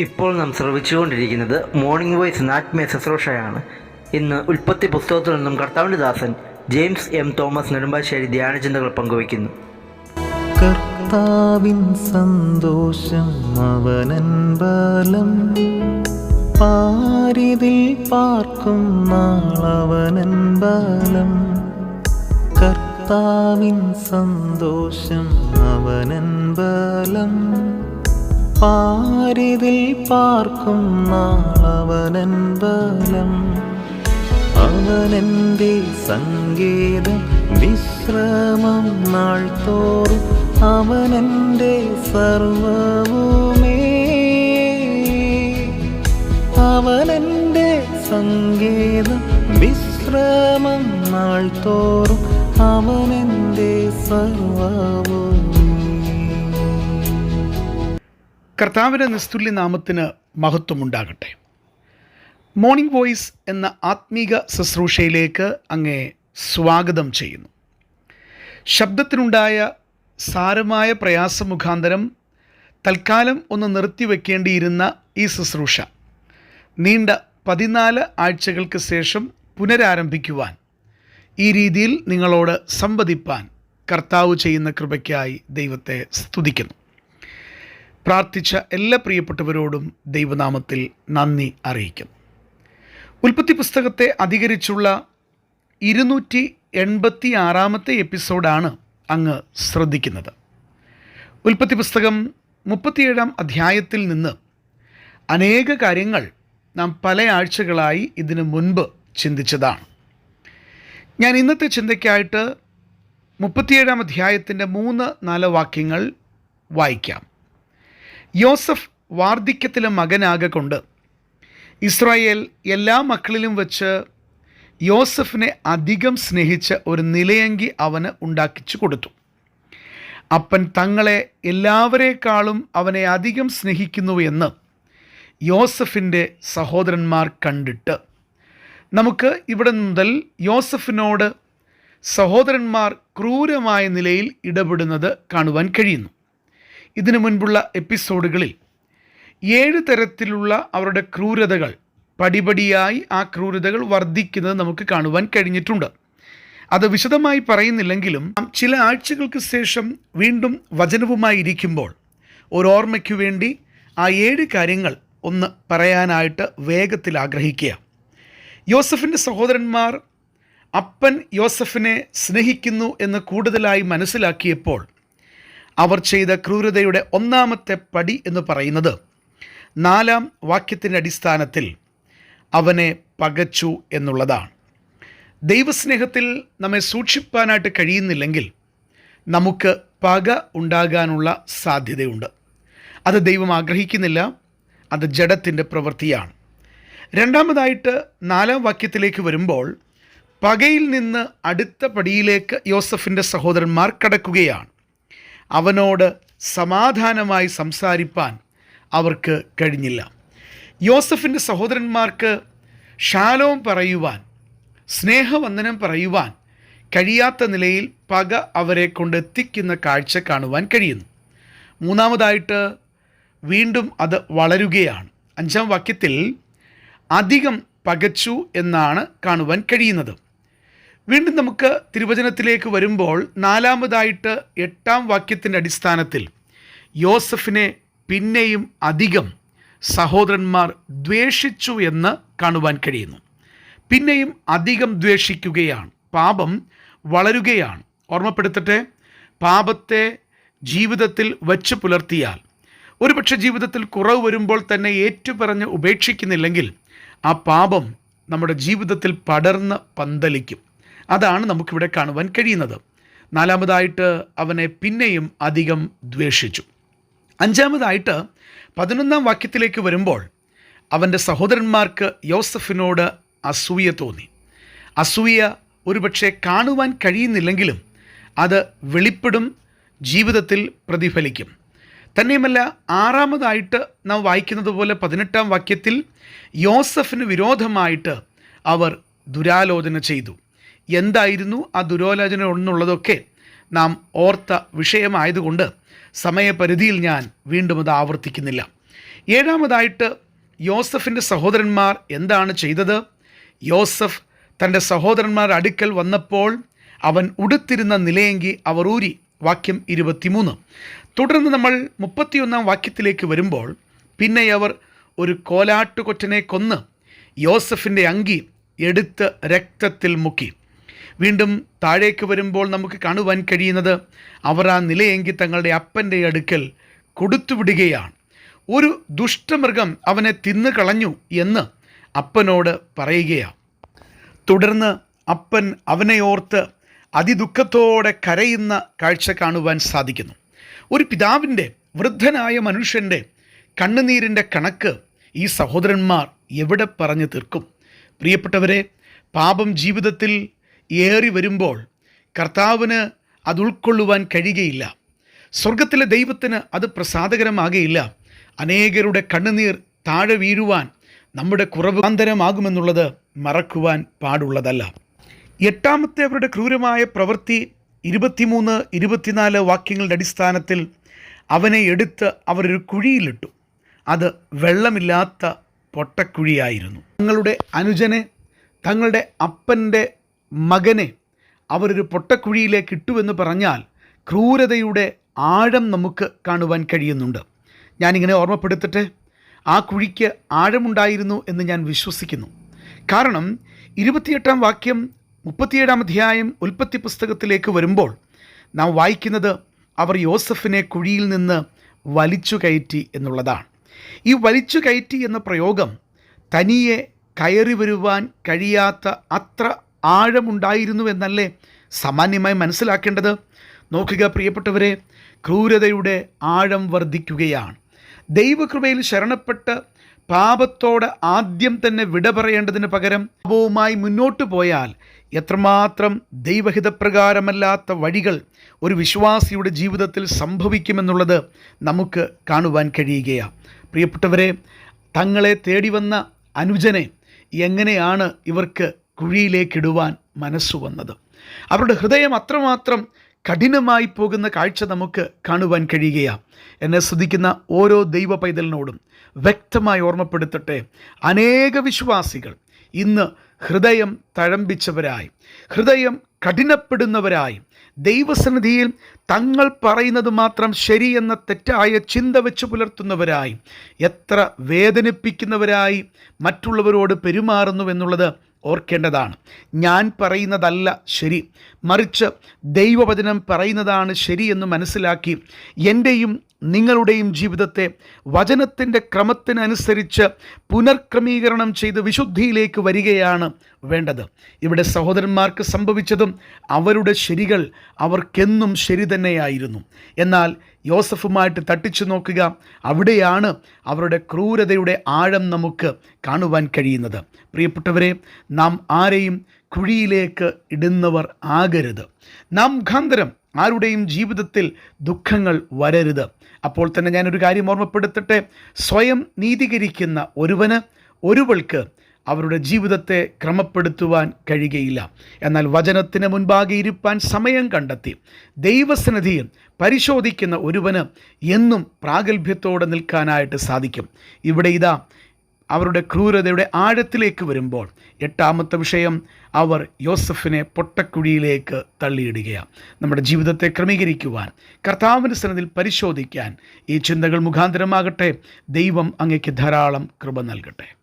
ഇപ്പോൾ നാം ശ്രവിച്ചുകൊണ്ടിരിക്കുന്നത് morning voice നാറ്റ്മേ ശുശ്രൂഷയാണ് ഇന്ന് ഉൽപ്പത്തി പുസ്തകത്തിൽ നിന്നും കർത്താവിന്റെ ദാസൻ ജെയിംസ് എം തോമസ് നെടുമ്പാശ്ശേരി ധ്യാനചിന്തകൾ പങ്കുവയ്ക്കുന്നു. കർത്താവിൻ സന്തോഷം അവനൻ ബലം. പാരിതിൽ പാർക്കും നാളവനൻ ബലം. കർത്താവിൻ സന്തോഷം അവനൻ ബലം. പാരിതിൽ പാർക്കും നാളവനൻ ബലം. അവനെന്റെ സംഗീതം വിശ്രമം നാൾ തോറും അവനെന്റെ സർവവുമേ. അവനെന്റെ സംഗീതം വിശ്രമം നാൾ തോറും അവനെന്റെ സർവവുമേ. കർത്താവിന്റെ നിസ്തുല്യ നാമത്തിന് മഹത്വമുണ്ടാകട്ടെ. മോർണിംഗ് വോയിസ് എന്ന ആത്മീക ശുശ്രൂഷയിലേക്ക് അങ്ങേ സ്വാഗതം ചെയ്യുന്നു. ശബ്ദത്തിനുണ്ടായ സാരമായ പ്രയാസമുഖാന്തരം തൽക്കാലം ഒന്ന് നിർത്തിവെക്കേണ്ടിയിരുന്ന ഈ ശുശ്രൂഷ നീണ്ട പതിനാല് ആഴ്ചകൾക്ക് ശേഷം പുനരാരംഭിക്കുവാൻ ഈ രീതിയിൽ നിങ്ങളോട് സംവദിപ്പാൻ കർത്താവ് ചെയ്യുന്ന കൃപയ്ക്കായി ദൈവത്തെ സ്തുതിക്കുന്നു. പ്രാർത്ഥിച്ച എല്ലാ പ്രിയപ്പെട്ടവരോടും ദൈവനാമത്തിൽ നന്ദി അറിയിക്കും ഉൽപ്പത്തി പുസ്തകത്തെ അധികരിച്ചുള്ള ഇരുന്നൂറ്റി എൺപത്തി ആറാമത്തെ എപ്പിസോഡാണ് അങ്ങ് ശ്രദ്ധിക്കുന്നത്. ഉൽപ്പത്തി പുസ്തകം മുപ്പത്തിയേഴാം അധ്യായത്തിൽ നിന്ന് അനേക കാര്യങ്ങൾ നാം പല ആഴ്ചകളായി ഇതിനു മുൻപ് ചിന്തിച്ചതാണ്. ഞാൻ ഇന്നത്തെ ചിന്തയ്ക്കായിട്ട് മുപ്പത്തിയേഴാം അധ്യായത്തിന്റെ മൂന്ന് നാല് വാക്യങ്ങൾ വായിക്കാം. യോസഫ് വാർദ്ധക്യത്തിലെ മകനാകെ കൊണ്ട് ഇസ്രായേൽ എല്ലാ മക്കളിലും വച്ച് യോസഫിനെ അധികം സ്നേഹിച്ച ഒരു നിലയങ്കി അവന് ഉണ്ടാക്കിച്ചു കൊടുത്തു. അപ്പൻ തങ്ങളെ എല്ലാവരേക്കാളും അവനെ അധികം സ്നേഹിക്കുന്നു എന്ന് യോസഫിന്റെ സഹോദരന്മാർ കണ്ടിട്ട്. നമുക്ക് ഇവിടെ മുതൽ യോസഫിനോട് സഹോദരന്മാർ ക്രൂരമായ നിലയിൽ ഇടപെടുന്നത് കാണുവാൻ കഴിയുന്നു. ഇതിനു മുൻപുള്ള എപ്പിസോഡുകളിൽ ഏഴ് തരത്തിലുള്ള അവരുടെ ക്രൂരതകൾ പടിപടിയായി ആ ക്രൂരതകൾ വർദ്ധിക്കുന്നത് നമുക്ക് കാണുവാൻ കഴിഞ്ഞിട്ടുണ്ട്. അത് വിശദമായി പറയുന്നില്ലെങ്കിലും ചില ആഴ്ചകൾക്ക് ശേഷം വീണ്ടും വചനവുമായി ഇരിക്കുമ്പോൾ ഒരു ഓർമ്മയ്ക്കു വേണ്ടി ആ ഏഴ് കാര്യങ്ങൾ ഒന്ന് പറയാനായിട്ട് വേഗത്തിൽ ആഗ്രഹിക്കുക. യോസഫിന്റെ സഹോദരന്മാർ അപ്പൻ യോസഫിനെ സ്നേഹിക്കുന്നു എന്ന് കൂടുതലായി മനസ്സിലാക്കിയപ്പോൾ അവർ ചെയ്ത ക്രൂരതയുടെ ഒന്നാമത്തെ പടി എന്ന് പറയുന്നത് നാലാം വാക്യത്തിന്റെ അടിസ്ഥാനത്തിൽ അവനെ പകച്ചു എന്നുള്ളതാണ്. ദൈവസ്നേഹത്തിൽ നമ്മെ സൂക്ഷിപ്പാനായിട്ട് കഴിയുന്നില്ലെങ്കിൽ നമുക്ക് പക ഉണ്ടാകാനുള്ള സാധ്യതയുണ്ട്. അത് ദൈവം ആഗ്രഹിക്കുന്നില്ല അത് ജഡത്തിന്റെ പ്രവൃത്തിയാണ്. രണ്ടാമതായിട്ട് നാലാം വാക്യത്തിലേക്ക് വരുമ്പോൾ പകയിൽ നിന്ന് അടുത്ത പടിയിലേക്ക് യോസഫിന്റെ സഹോദരന്മാർ കടക്കുകയാണ്. അവനോട് സമാധാനമായി സംസാരിപ്പാൻ അവർക്ക് കഴിഞ്ഞില്ല. യോസഫിന്റെ സഹോദരന്മാർക്ക് ശാലോം പറയുവാൻ സ്നേഹവന്ദനം പറയുവാൻ കഴിയാത്ത നിലയിൽ പക അവരെ കൊണ്ടെത്തിക്കുന്ന കാഴ്ച കാണുവാൻ കഴിയുന്നു. മൂന്നാമതായിട്ട് വീണ്ടും അത് വളരുകയാണ്. അഞ്ചാം വാക്യത്തിൽ അധികം പകച്ചു എന്നാണ് കാണുവാൻ കഴിയുന്നത്. വീണ്ടും നമുക്ക് തിരുവചനത്തിലേക്ക് വരുമ്പോൾ നാലാമതായിട്ട് എട്ടാം വാക്യത്തിന്റെ അടിസ്ഥാനത്തിൽ യോസഫിനെ പിന്നെയും അധികം സഹോദരന്മാർ ദ്വേഷിച്ചു എന്ന് കാണുവാൻ കഴിയുന്നു. പിന്നെയും അധികം ദ്വേഷിക്കുകയാണ്. പാപം വളരുകയാണ്. ഓർമ്മപ്പെടുത്തട്ടെ പാപത്തെ ജീവിതത്തിൽ വച്ച് പുലർത്തിയാൽ ഒരുപക്ഷെ ജീവിതത്തിൽ കുറവ് വരുമ്പോൾ തന്നെ ഏറ്റുപറഞ്ഞ് ഉപേക്ഷിക്കുന്നില്ലെങ്കിൽ ആ പാപം നമ്മുടെ ജീവിതത്തിൽ പടർന്ന് പന്തലിക്കും. അതാണ് നമുക്കിവിടെ കാണുവാൻ കഴിയുന്നത്. നാലാമതായിട്ട് അവനെ പിന്നെയും അധികം ദ്വേഷിച്ചു. അഞ്ചാമതായിട്ട് പതിനൊന്നാം വാക്യത്തിലേക്ക് വരുമ്പോൾ അവന്റെ സഹോദരന്മാർക്ക് യോസഫിനോട് അസൂയ തോന്നി. അസൂയ ഒരുപക്ഷെ കാണുവാൻ കഴിയുന്നില്ലെങ്കിലും അത് വെളിപ്പെടും ജീവിതത്തിൽ പ്രതിഫലിക്കും. തന്നെയുമല്ല ആറാമതായിട്ട് നാം വായിക്കുന്നത് പോലെ പതിനെട്ടാം വാക്യത്തിൽ യോസഫിന് വിരോധമായിട്ട് അവർ ദുരാലോചന ചെയ്തു. എന്തായിരുന്നു ആ ദുരോലോചന എന്നുള്ളതൊക്കെ നാം ഓർത്ത വിഷയമായതുകൊണ്ട് സമയപരിധിയിൽ ഞാൻ വീണ്ടും അത് ആവർത്തിക്കുന്നില്ല. ഏഴാമതായിട്ട് യോസഫിന്റെ സഹോദരന്മാർ എന്താണ് ചെയ്തത്? യോസഫ് തന്റെ സഹോദരന്മാർ അടുക്കൽ വന്നപ്പോൾ അവൻ ഉടുത്തിരുന്ന നിലയെങ്കി അവർ ഊരി. വാക്യം ഇരുപത്തിമൂന്ന്. തുടർന്ന് നമ്മൾ മുപ്പത്തിയൊന്നാം വാക്യത്തിലേക്ക് വരുമ്പോൾ പിന്നെ അവർ ഒരു കോലാട്ടുകൊറ്റനെ കൊന്ന് യോസഫിന്റെ അങ്കി എടുത്ത് രക്തത്തിൽ മുക്കി. വീണ്ടും താഴേക്ക് വരുമ്പോൾ നമുക്ക് കാണുവാൻ കഴിയുന്നത് അവർ ആ നിലയെങ്കിൽ തങ്ങളുടെ അപ്പന്റെ അടുക്കൽ കൊടുത്തുവിടുകയാണ് ഒരു ദുഷ്ടമൃഗം അവനെ തിന്നു കളഞ്ഞു എന്ന് അപ്പനോട് പറയുകയാണ്. തുടർന്ന് അപ്പൻ അവനെ ഓർത്ത് അതിദുഃഖത്തോടെ കരയുന്ന കാഴ്ച കാണുവാൻ സാധിക്കുന്നു. ഒരു പിതാവിന്റെ വൃദ്ധനായ മനുഷ്യന്റെ കണ്ണുനീരിന്റെ കണക്ക് ഈ സഹോദരന്മാർ എവിടെ പറഞ്ഞു തീർക്കും? പ്രിയപ്പെട്ടവരെ പാപം ജീവിതത്തിൽ ഏറി വരുമ്പോൾ കർത്താവിന് അത് ഉൾക്കൊള്ളുവാൻ കഴിയുകയില്ല. സ്വർഗത്തിലെ ദൈവത്തിന് അത് പ്രസാദകരമാകുകയില്ല. അനേകരുടെ കണ്ണുനീർ താഴെ വീഴുവാൻ നമ്മുടെ കുറവാന്തരമാകുമെന്നുള്ളത് മറക്കുവാൻ പാടുള്ളതല്ല. എട്ടാമത്തെ അവരുടെ ക്രൂരമായ പ്രവൃത്തി ഇരുപത്തിമൂന്ന് ഇരുപത്തിനാല് വാക്യങ്ങളുടെ അടിസ്ഥാനത്തിൽ അവനെ എടുത്ത് അവരൊരു കുഴിയിലിട്ടു. അത് വെള്ളമില്ലാത്ത പൊട്ടക്കുഴിയായിരുന്നു. തങ്ങളുടെ അനുജനെ തങ്ങളുടെ അപ്പന്റെ മകനെ അവരൊരു പൊട്ടക്കുഴിയിലേക്ക് ഇട്ടുവെന്ന് പറഞ്ഞാൽ ക്രൂരതയുടെ ആഴം നമുക്ക് കാണുവാൻ കഴിയുന്നുണ്ട്. ഞാനിങ്ങനെ ഓർമ്മപ്പെടുത്തട്ടെ? ആ കുഴിക്ക് ആഴമുണ്ടായിരുന്നു എന്ന് ഞാൻ വിശ്വസിക്കുന്നു. കാരണം ഇരുപത്തിയെട്ടാം വാക്യം മുപ്പത്തിയേഴാം അധ്യായം ഉൽപ്പത്തി പുസ്തകത്തിലേക്ക് വരുമ്പോൾ നാം വായിക്കുന്നത് അവർ യോസഫിനെ കുഴിയിൽ നിന്ന് വലിച്ചു കയറ്റി എന്നുള്ളതാണ്. ഈ വലിച്ചു കയറ്റി എന്ന പ്രയോഗം തനിയെ കയറി വരുവാൻ കഴിയാത്ത അത്ര ആഴമുണ്ടായിരുന്നു എന്നല്ലേ സാമാന്യമായി മനസ്സിലാക്കേണ്ടത്? നോക്കുക പ്രിയപ്പെട്ടവരെ ക്രൂരതയുടെ ആഴം വർദ്ധിക്കുകയാണ്. ദൈവകൃപയിൽ ശരണപ്പെട്ട് പാപത്തോട് ആദ്യം തന്നെ വിട പറയേണ്ടതിന് പകരം പാപവുമായി മുന്നോട്ട് പോയാൽ എത്രമാത്രം ദൈവഹിതപ്രകാരമല്ലാത്ത വഴികൾ ഒരു വിശ്വാസിയുടെ ജീവിതത്തിൽ സംഭവിക്കുമെന്നുള്ളത് നമുക്ക് കാണുവാൻ കഴിയുകയാണ്. പ്രിയപ്പെട്ടവരെ തങ്ങളെ തേടി വന്ന അനുജനെ എങ്ങനെയാണ് ഇവർക്ക് കുഴിയിലേക്കിടുവാൻ മനസ്സു വന്നത്. അവരുടെ ഹൃദയം അത്രമാത്രം കഠിനമായി പോകുന്ന കാഴ്ച നമുക്ക് കാണുവാൻ കഴിയുകയാണ് എന്നെ ശ്രദ്ധിക്കുന്ന ഓരോ ദൈവ പൈതലിനോടും വ്യക്തമായി ഓർമ്മപ്പെടുത്തട്ടെ അനേക വിശ്വാസികൾ ഇന്ന് ഹൃദയം തഴമ്പിച്ചവരായി ഹൃദയം കഠിനപ്പെടുന്നവരായി ദൈവസന്നിധിയിൽ തങ്ങൾ പറയുന്നത് മാത്രം ശരിയെന്ന തെറ്റായ ചിന്ത വെച്ച് പുലർത്തുന്നവരായി എത്ര വേദനിപ്പിക്കുന്നവരായി മറ്റുള്ളവരോട് പെരുമാറുന്നു എന്നുള്ളത് ഓർക്കേണ്ടതാണ്. ഞാൻ പറയുന്നതല്ല ശരി. മറിച്ച് ദൈവവചനം പറയുന്നതാണ് ശരിയെന്ന് മനസ്സിലാക്കി എന്റെയും നിങ്ങളുടെയും ജീവിതത്തെ വചനത്തിന്റെ ക്രമത്തിനനുസരിച്ച് പുനർക്രമീകരണം ചെയ്ത് വിശുദ്ധിയിലേക്ക് വരികയാണ് വേണ്ടത്. ഇവിടെ സഹോദരന്മാർക്ക് സംഭവിച്ചതും അവരുടെ ശരികൾ അവർക്കെന്നും ശരി തന്നെയായിരുന്നു. എന്നാൽ യോസഫുമായിട്ട് തട്ടിച്ചു നോക്കുക അവിടെയാണ് അവരുടെ ക്രൂരതയുടെ ആഴം നമുക്ക് കാണുവാൻ കഴിയുന്നത്. പ്രിയപ്പെട്ടവരെ നാം ആരെയും കുഴിയിലേക്ക് ഇടുന്നവർ ആകരുത്. നാം മുഖാന്തരം ആരുടെയും ജീവിതത്തിൽ ദുഃഖങ്ങൾ വരരുത്. അപ്പോൾ തന്നെ ഞാനൊരു കാര്യം ഓർമ്മപ്പെടുത്തട്ടെ. സ്വയം നീതീകരിക്കുന്ന ഒരുവന് ഒരുവൾക്ക് അവരുടെ ജീവിതത്തെ ക്രമപ്പെടുത്തുവാൻ കഴിയുകയില്ല. എന്നാൽ വചനത്തിന് മുൻപാകെ ഇരുപ്പാൻ സമയം കണ്ടെത്തി. ദൈവസന്നിധിയിൽ പരിശോധിക്കുന്ന ഒരുവന് എന്നും പ്രാഗൽഭ്യത്തോടെ നിൽക്കാനായിട്ട് സാധിക്കും. ഇവിടെ ഇതാ അവരുടെ ക്രൂരതയുടെ ആഴത്തിലേക്ക് വരുമ്പോൾ എട്ടാമത്തെ വിഷയം അവർ യോസഫിനെ പൊട്ടക്കുഴിയിലേക്ക് തള്ളിയിടുകയാണ്. നമ്മുടെ ജീവിതത്തെ ക്രമീകരിക്കുവാൻ കർത്താവിന്റെ സ്ഥലത്തിൽ പരിശോധിക്കാൻ ഈ ചിന്തകൾ മുഖാന്തരമാകട്ടെ. ദൈവം അങ്ങയ്ക്ക് ധാരാളം കൃപ നൽകട്ടെ.